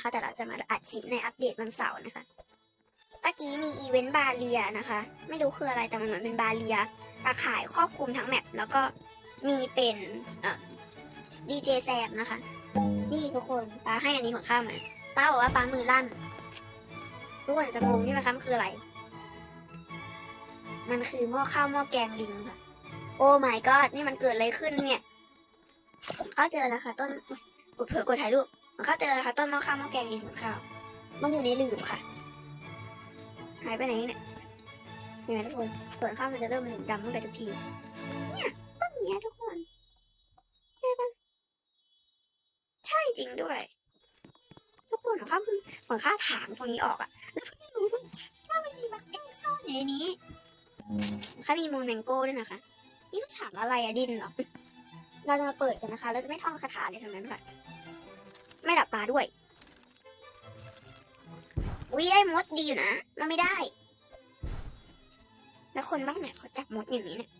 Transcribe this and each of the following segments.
นะคะ แต่เราจะมาอัดคลิปในอัปเดตวันเสาร์นะคะเมื่อกี้มีอีเวนต์บาเลียนะคะ ไม่รู้คืออะไรแต่มันเหมือนเป็นบาเลียตาข่ายครอบคลุมทั้งแมปแล้วก็มีเป็นดีเจแซมนะคะ นี่ทุกคนป้าให้อันนี้ของข้ามาป้าบอกว่าป้ามือลั่นทุกคนจะงงนี่นะคะมันคืออะไร มันคือหม้อข้าวหม้อแกงลิงค่ะ โอ้ my god นี่มันเกิดอะไรขึ้นเนี่ยเข้าเจอแล้วค่ะ ต้นกดเผลอกดถ่ายรูป ข้าเจอค่ะต้นม้อข้าวม้อแกงลิงของข้าว มันอยู่ในหลืบค่ะ หายไปไหนเนี่ยเห็นไหมทุกคนส่วนข้าวมันจะเริ่มเหลืองดำตั้งแต่ทุกที เนี่ยต้นเนี้ทุกคนใช่ปะใช่จริงด้วย ทุกคนของข้าเพิ่งของข้าถามตรงนี้ออกอะแล้วเพิ่งรู้ว่ามันมีบักเด้งซ่อนอยู่ในนี้ข้ามีมูนแมงโก้ด้วยนะคะ นี่เขาถามอะไรอะดินเหรอ เราจะมาเปิดกันนะคะ เราจะไม่ท่องคาถาเลยทั้งนั้นค่ะไม่หลับาด้วยวิได้มดดีอยู่นะมันไม่ได้ แล้วคนบ้านไหนเขาจับมดอย่างนี้เนี่ย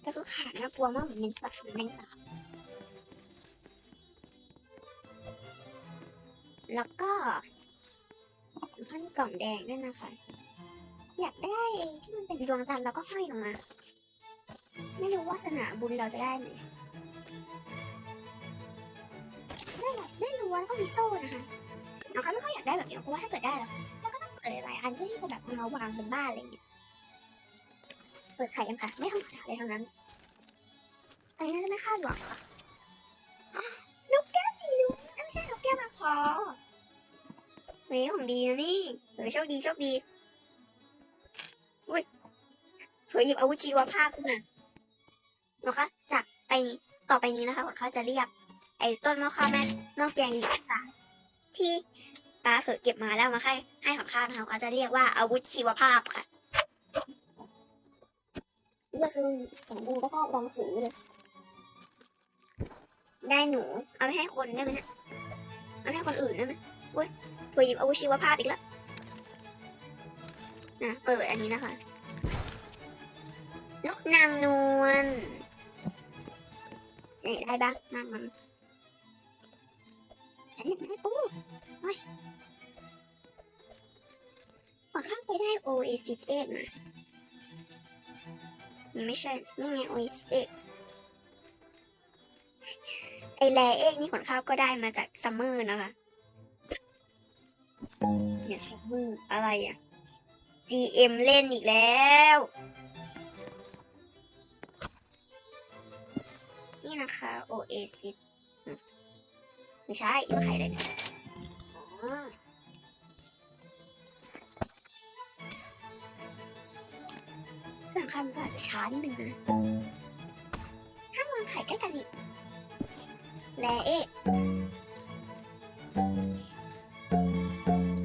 แต่คือขาดน่ากลัวมากเหมือนเป็นสัตว์แมงสาบแล้วก็ขั้นกล่องแดงด้วยนะคะ อยากได้ที่มันเป็นดวงจันทร์แล้วก็ห้อยลงมา ไม่รู้วาสนาบุญเราจะได้ไหม แล้ว่าต้องมีโซ่นะคะน้องก็ไม่ค่อยอยากได้แบบนี้เพราะว่าถ้าเกิดได้แล้วเราก็ต้องเปิดหลายอันเพื่อที่จะแบบเอามาวางบนบ้านอะไรอย่างเงี้ยเปิดไข่กันค่ะไม่ทำขนาดเลยทั้งนั้นอันนี้น่าจะไม่คาดหวังค่ะอะนกแก้วสีนุ้งไม่ใช่นกแก้วมาคอเฮ้ยของดีนะนี่เออโชคดีโชคดีอุ้ยเผยหยิบอาวุธชีวภาพขึ้นมานะคะจากไปนี้ต่อไปนี้นะคะเขาจะเรียก ไอ้ต้นมะข้าวแม่นอกแกงหยิบต่างที่ป้าเผยเก็บมาแล้วมาให้ให้ของข้าวนะคะเขาจะเรียกว่าอาวุธชีวภาพค่ะเลือกคือของดูก็ลองสีเลยได้หนู เอาไปให้คนได้ไหมเนี่ยเอาไปให้คนอื่นได้ไหมเว้ยเผื่อหยิบอาวุธชีวภาพอีกแล้วนะเปิดอันนี้นะคะนกนางนวลไหนได้บ้างนางมัน ฉันอยากได้ปูโอ้ยขอข้าไปได้โอเอซิเตสมามันไม่ใช่นี่ไงโอเอไอแลเอกนี่ขนข้าวก็ได้มาจากซัมเมอร์นะคะเนี่ยซัมเมอร์อะไรอะ GM เล่นอีกแล้วนี่นะคะ Oasis อืม ไม่ใช่ยังใครเลยเนี่ยอ๋อเครื่องก็อาจจะช้านิดนึงนะถ้าวางไข่ใกล้กันอีกแลเอ๊ะ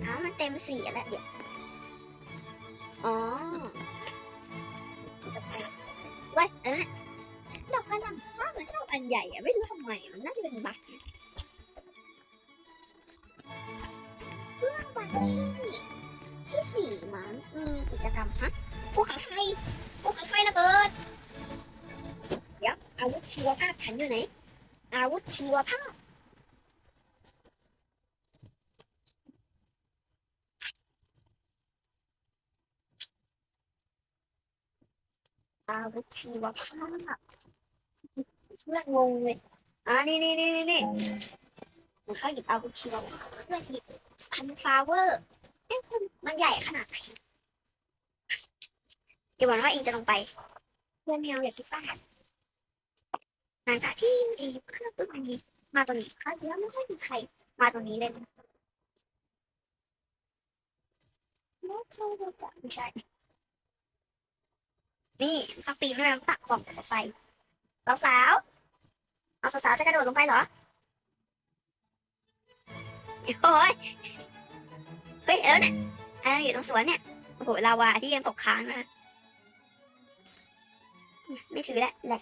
อ้าวมันเต็มสี่แล้วเดี๋ยว อ๋อไว้อันนั้นดอกกระหล่ำถ้ามันชอบอันใหญ่อะไม่รู้ทำไมมันน่าจะเป็นบัก ที่ที่สี่มั้งมีกิจกรรมฮะภูเขาไฟภูเขาไฟระเบิดเดี๋ยวอาวุธชีวภาพฉันอยู่ไหนอาวุธชีวภาพอาวุธชีวภาพเพื่อนงงเลยอ่านี่นี่นี่นี่ นี่มันเข้าหยิบเอาวุธชีวภาพเพื่อหยิบซันฟลาวเวอร์เอ๊ะคุณมันใหญ่ขนาดไหนเดี๋ยวบอกว่าเองจะลงไปเพื่อนแมวอย่าคิดสั้นหลังจากที่ไอ้เครื่องปึ๊บอันนี้ มาตัวนี้ครั้งที่แล้วไม่ค่มีใครมาตัวนี้เลยไม่เคยรู้จักไม่ใช่นี่ข้าปีนไม่มาตักกล่องไฟสาวๆเอาสาวๆจะกระโดดลงไปเหรอ โอ้ยเฮ้ยเออเนี่ยเอออยู่ตรงสวนเนี่ยโอ้โหลาวาที่ยังตกค้างนะไม่ถือแหละแหละ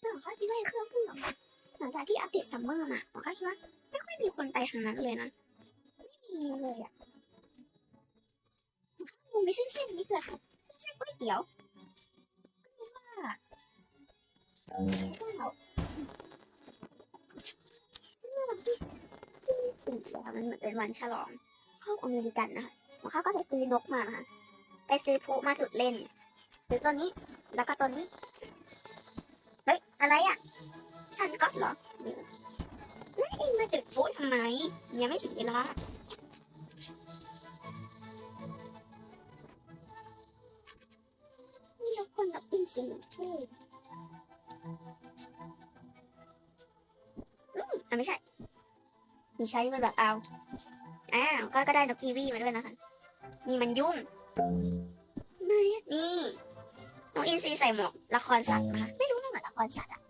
แต่เขาคิดว่าเครื่องเพิ่งออหลังจากที่อัปเดตซัมเมอร์มาผมก็คิดว่าไม่ค่อยมีคนไปทางนั้นเลยนะไม่มีเลยอะมันไม่เส้นๆนี่คืออะไรเส้นก๋วยเตี๋ยว ก็ว่สี่แล้วมันเหมือนเป็นวันฉลองเของอเมริกันนะคะเขาก็ไปซื้อนกมานะคะไปซื้อพลุมาจุดเล่นซื้อตัวนี้ แล้วก็ตัวนี้ เฮ้ย อะไรอะซันก็เหรอเฮ้มาจุดพลุทำไม ยังไม่ถึงเวลานี่คนแบบอินสิเท่ ไม่ใช่ มีใช้มันแบบเอาอ้าวก็ก็ได้นกกีวีมาด้วยนะคะ นี่มันยุ่งนี่น้องอินซีใส่หมวกละครสัตว์นะคะไม่รู้นะเหมือนละครสัตว์อะ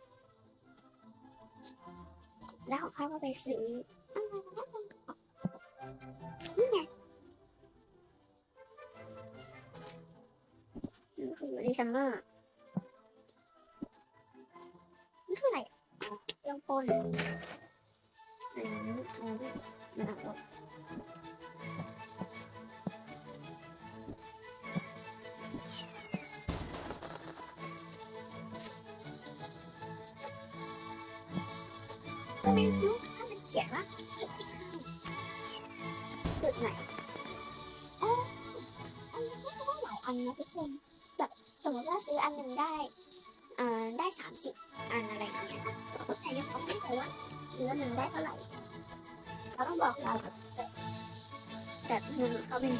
แล้วของข้าก็ไปซื้อนี่ไงนี่คือดิซัมเมอร์นี่คืออะไรอะเครื่องปน มอืมอืมไม่รู้ถ้ามันเขียนว่าจุดไหนอ๋ออันนี้ก็จะได้หลายอันนะทุกคนแบบสมมติว่าซื้ออันหนึ่งได้อ่าได้สามสิบอันอะไรอย่างเงี้ยแต่ยังต้องไม่รู้ว่าซื้ออันหนึ่งได้เท่าไหร่ เขาต้องบอกเราแบบแต่เงินเขาเป็น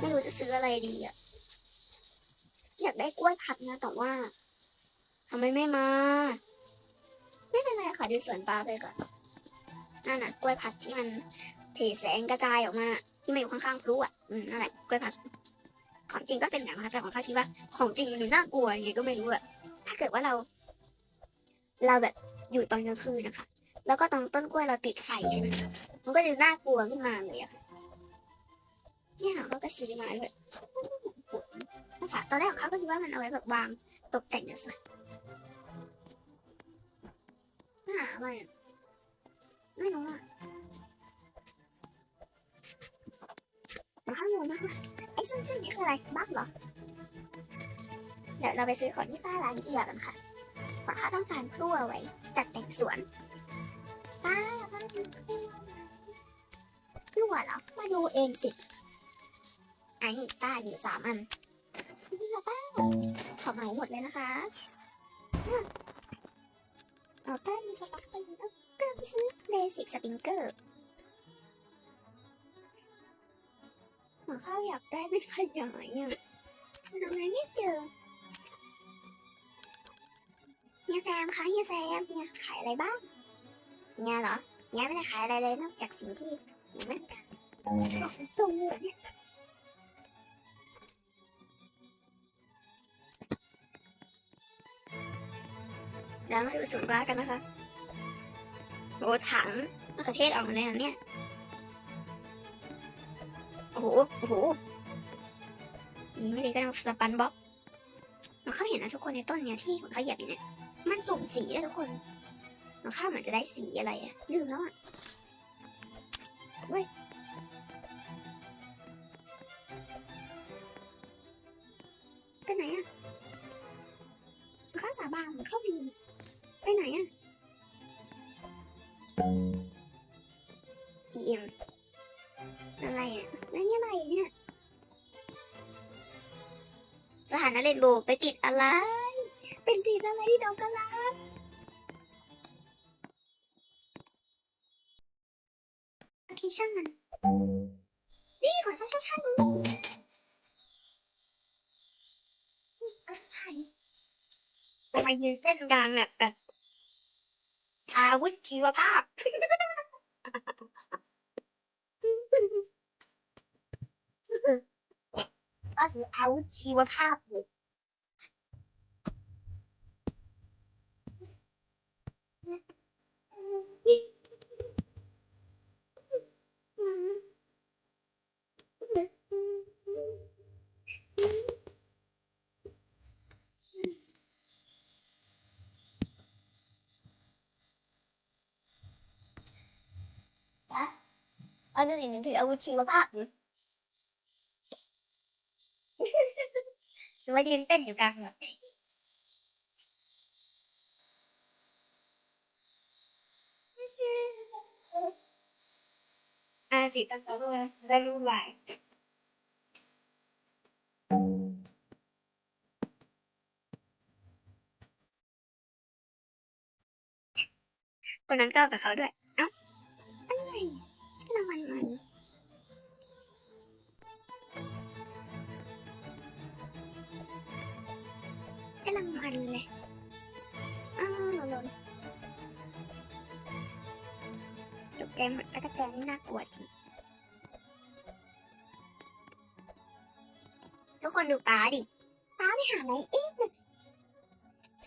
ไม่รู้จะซื้ออะไรดีอะอยากได้กล้วยผัดนะแต่ว่าทำไมไม่มา ไม่เป็นไรค่ะดูสวนปลาไปก่อนนั่นน่ะกล้วยผัดที่มันเทแสงกระจายออกมา ที่มันอยู่ข้างๆพลุอะอืมนั่นแหละกล้วยผัดของจริงก็เป็นแบบนั้นแต่ของข้าคิดว่าของจริงมันน่ากลัวยังไงก็ไม่รู้อะถ้าเกิดว่าเรา เราแบบอยู่ตอนกลางคืนนะคะ แล้วก็ตรงต้นกล้วยเราติดไฟใช่ไหมคะ มันก็จะน่ากลัวขึ้นมาเลยอะค่ะนี่ยเขาก็ซื้อมาเลยนะคะตอนแรกเขาก็คิดว่ามันเอาไว้แบบวางตกแต่งสวยหาไรอ่ไม่รู้อะมาข้างบนนะคะไอ้ซึ่งๆนี่คืออะไรบ้างเหรอ เดี๋ยวเราไปซื้อของที่ป้าร้านเกียร์กันค่ะเพราะข้าต้องการพลั่วไว้จัดแต่งสวนป้าป้า ดูเองสิไอ้ป้ามีสามอันนี่ค่ะป้าขอเหมาหมดเลยนะคะเอาแต้มสต็อกไปแล้วก็จะซื้อเบสิกสปริงเกอร์หมอข้าวอยากได้เป็นขยายอะทำไมไม่เจอเฮียแซมคะเฮียแซมเนี่ยขายอะไรบ้างเนี่ยเหรอเนี่ยไม่ได้ขายอะไรเลยนอกจากสิ่งที่เหมือนกัน ตรงนี้เดี๋ยวมาดูสูตรากันนะคะโอ้ถังมะเขือเทศออกมาเลยเหรอเนี่ย โอ้โห โอ้โห นี่ไม่ได้ก็ต้องสปันบ็อกมันเขาเห็นนะทุกคนในต้นเนี่ยที่ของเขาเหยียบอยู่เนี่ย มันสุ่มสีได้ทุกคนมันข้าวเหมือนจะได้สีอะไรอะลืมแล้วอะ มันเข้าดีไปไหนอะ GM อะไรอะแล้วนี่อะไรเนี่ย สถานะเรนโบว์ไปติดอะไร เป็นติดอะไรที่ดอกกระลาโอเคช่างมันนี่ขอช่างช่าง ช่างอะไรไปยืนเต้นกลางแบบแบบอาวุธชีวภาพ ก็คืออาวุธชีวภาพเลยอัน other than the old chief of art หรือว่ายืนเต้นอยู่กลางแบบอาจิตตังตัวด้วยได้รู้ไหวคนนั้นก็กับเขาด้วย ให้รางวัลมันให้รางวัลเลยอ้าวหล่นตกใจหมดตะกะแตนนี่น่ากลัวจริงทุกคนดูป้าดิป้าไปหาไหนเอ๊ะ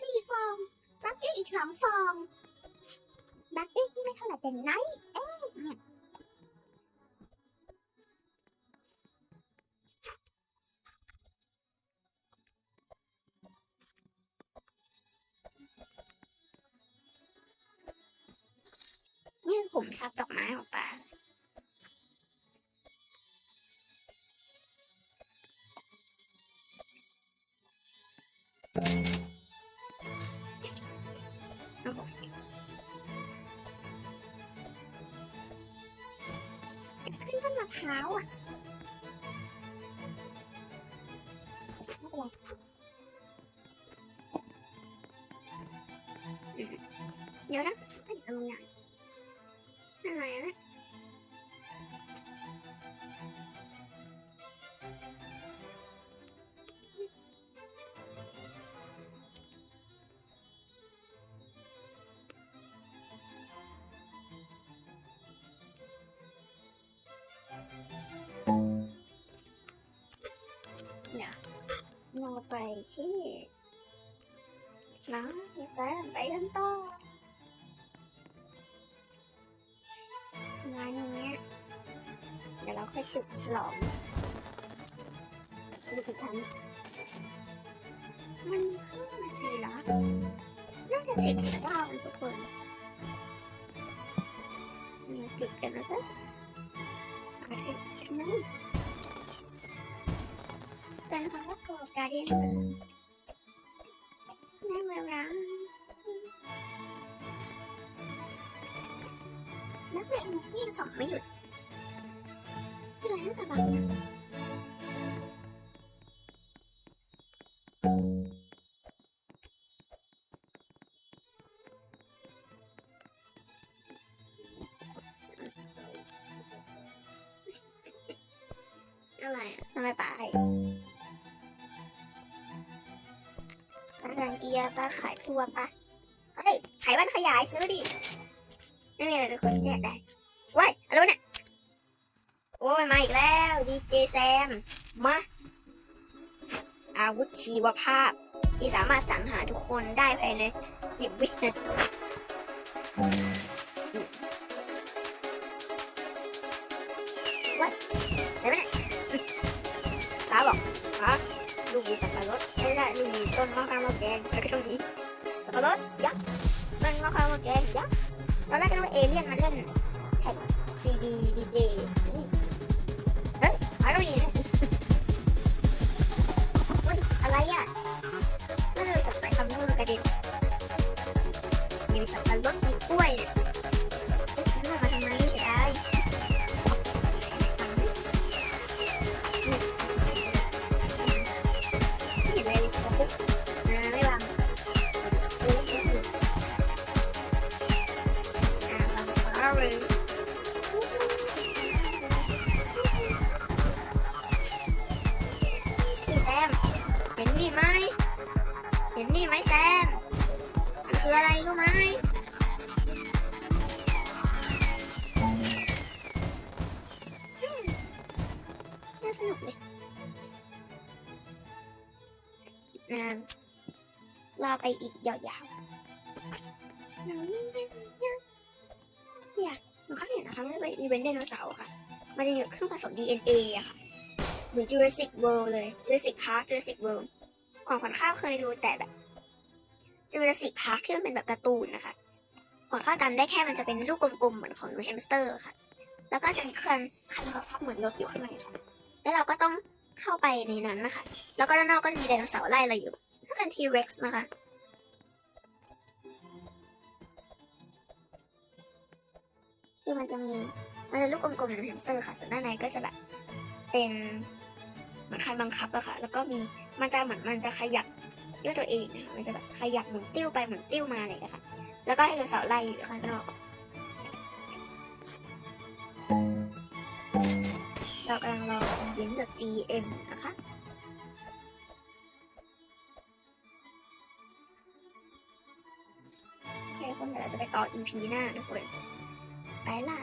สี่ฟองบักเอ๊ะอีกสองฟองบักเอ๊ะไม่เท่าไหร่เป็นไนเอ๊ะเนี่ย ขึ้นต้นมะพร้าวอะ ไปที่น้องจะไปกันต่องานนี้เดี๋ยวเราค่อยฉุดหลอมดูสิทันมันขึ้นมาทีละน่าจะสิบสิบเก้าทุกคนจุดกันแล้วก็โอเคนั่น เป็นคำว่าตัวการเดียนรู้ในเวลานักเรียนที่สอนไม่หยุดที่ไรน่าจะบังอะไรอะทำไมป้าไเกียป้าขายตัวปะเฮ้ยขายบ้านขยายซื้อดิไม่มีอะไรทุกคนแจกได้ว้ายอะไรเนี่ยโอ้ยมาอีกแล้วดีเจแซมมาอาวุธชีวภาพ ที่สามารถสังหารทุกคนได้ภายในสิบวินาที แกงแล้วก็ช่วงนี้สับปะรถยักษ์มันมาคอยมาแกงยักษ์ตอนแรกก็นึกว่าเอเลี่ยนมาเล่น คืออะไรรู้ไหมน่าสนุกเลยนานรอไปอีกยาวๆเรายิ่งเล่นยิ่งเยอะเนี่ยมันก็เห็นนะคะมันเป็นอีเวนต์ไดโนเสาร์ค่ะ มันจะมีเครื่องผสม DNA อะค่ะ เหมือน Jurassic World เลย Jurassic Park Jurassic World ของขวัญข้าวเคยดูแต่แบบ Jurassic Park ที่มันเป็นแบบการ์ตูนนะคะขวัญข้าวจำได้แค่มันจะเป็นลูกกลมๆเหมือนของแฮมสเตอร์ค่ะ แล้วก็จะมีเครื่องคันเขาฟักเหมือนรถอยู่ข้างในค่ะแล้วเราก็ต้องเข้าไปในนั้นนะคะ แล้วก็ด้านนอกก็จะมีไดโนเสาร์ไล่เราอยู่น่าจะ T-Rex นะคะคือมันจะมีมันเป็นลูกกลมๆเหมือนแฮมสเตอร์ค่ะ ส่วนด้านในก็จะแบบเป็นเหมือนคันบังคับอะค่ะ แล้วก็มีมันจะเหมือนมันจะขยับ ด้วยตัวเองนะคะมันจะแบบขยับเหมุนติ้วไปเหมุนติ้วมาอะไรอย่างเงี้ยค่ะแล้วก็ให้เราเสาไล่อยู่ข้างนอกเรากำลังรอเลี้ยงเดอะ GM นะคะโอเคคนเดี๋ยวเราจะไปต่อ EP หน้าทุกคนไปละ